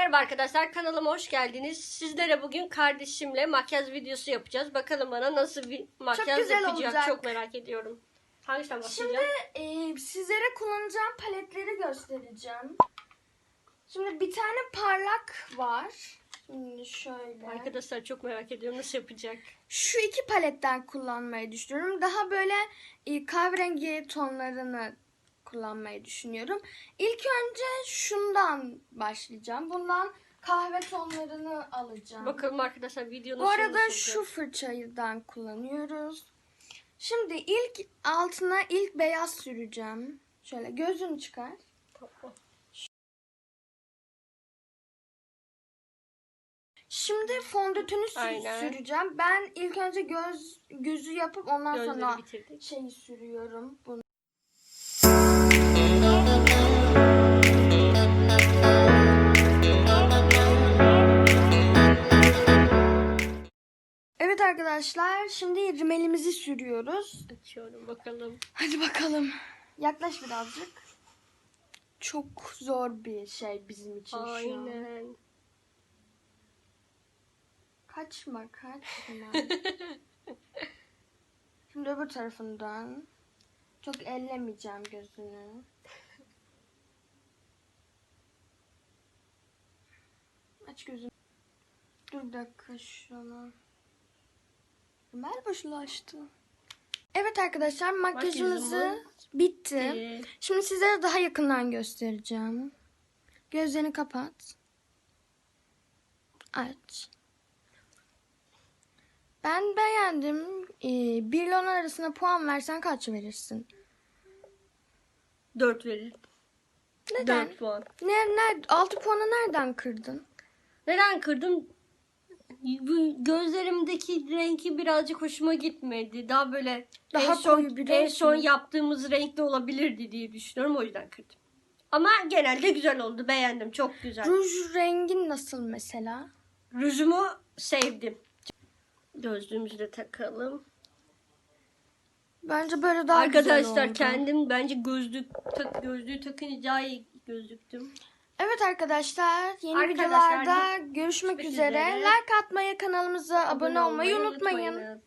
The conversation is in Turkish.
Merhaba arkadaşlar kanalıma hoş geldiniz. Sizlere bugün kardeşimle makyaj videosu yapacağız. Bakalım bana nasıl bir makyaj güzel yapacak olacak. çok merak ediyorum. Hangisinden Şimdi başlayacağım? e, sizlere kullanacağım paletleri göstereceğim. Şimdi bir tane parlak var. Şimdi şöyle. Arkadaşlar çok merak ediyorum nasıl yapacak. Şu iki paletten kullanmayı düşünüyorum. Daha böyle e, kahverengi tonlarını kullanmayı düşünüyorum. İlk önce şundan başlayacağım. Bundan kahve tonlarını alacağım. Bakalım arkadaşlar video nasıl Bu arada şu fırçadan kullanıyoruz. Şimdi ilk altına ilk beyaz süreceğim. Şöyle gözünü çıkar. Tamam. Şimdi fondötünü Aynen. süreceğim. Ben ilk önce göz gözü yapıp ondan Gözleri sonra bitirdik. şeyi sürüyorum. Bunu. Arkadaşlar şimdi rimelimizi sürüyoruz. Açıyorum bakalım. Hadi bakalım. Yaklaş birazcık. Çok zor bir şey bizim için şu an. Aynen. Kaçma kaçma. Şimdi öbür tarafından. Çok ellemeyeceğim gözünü. Aç gözünü. Dur bir dakika şunu. Ömer boşulaştı. Evet arkadaşlar makyajımızı Makyajımız bitti. Ee, Şimdi sizlere daha yakından göstereceğim. Gözlerini kapat. Aç. Ben beğendim. Ee, 1 ile 10 arasında puan versen kaç verirsin? 4 verir. Neden? 4 puan. Ne, ne, 6 puanı nereden kırdın? Neden kırdım? Gözlerimdeki renki birazcık hoşuma gitmedi. Daha böyle Daha en son, biliyor en son yaptığımız renkte olabilirdi diye düşünüyorum. O yüzden kırdım. Ama genelde güzel oldu. Beğendim. Çok güzel. Ruj rengin nasıl mesela? Rujumu sevdim. Gözlüğümüzü de takalım. Bence böyle daha güzel Arkadaşlar oldu. kendim bence gözlük tak gözlüğü takınca daha iyi gözüktüm. Evet arkadaşlar yeni Arkadaşlar, videolarda görüşmek görüşmek üzere. üzere. Like atmayı, kanalımıza abone, olmayı unutmayın. unutmayın.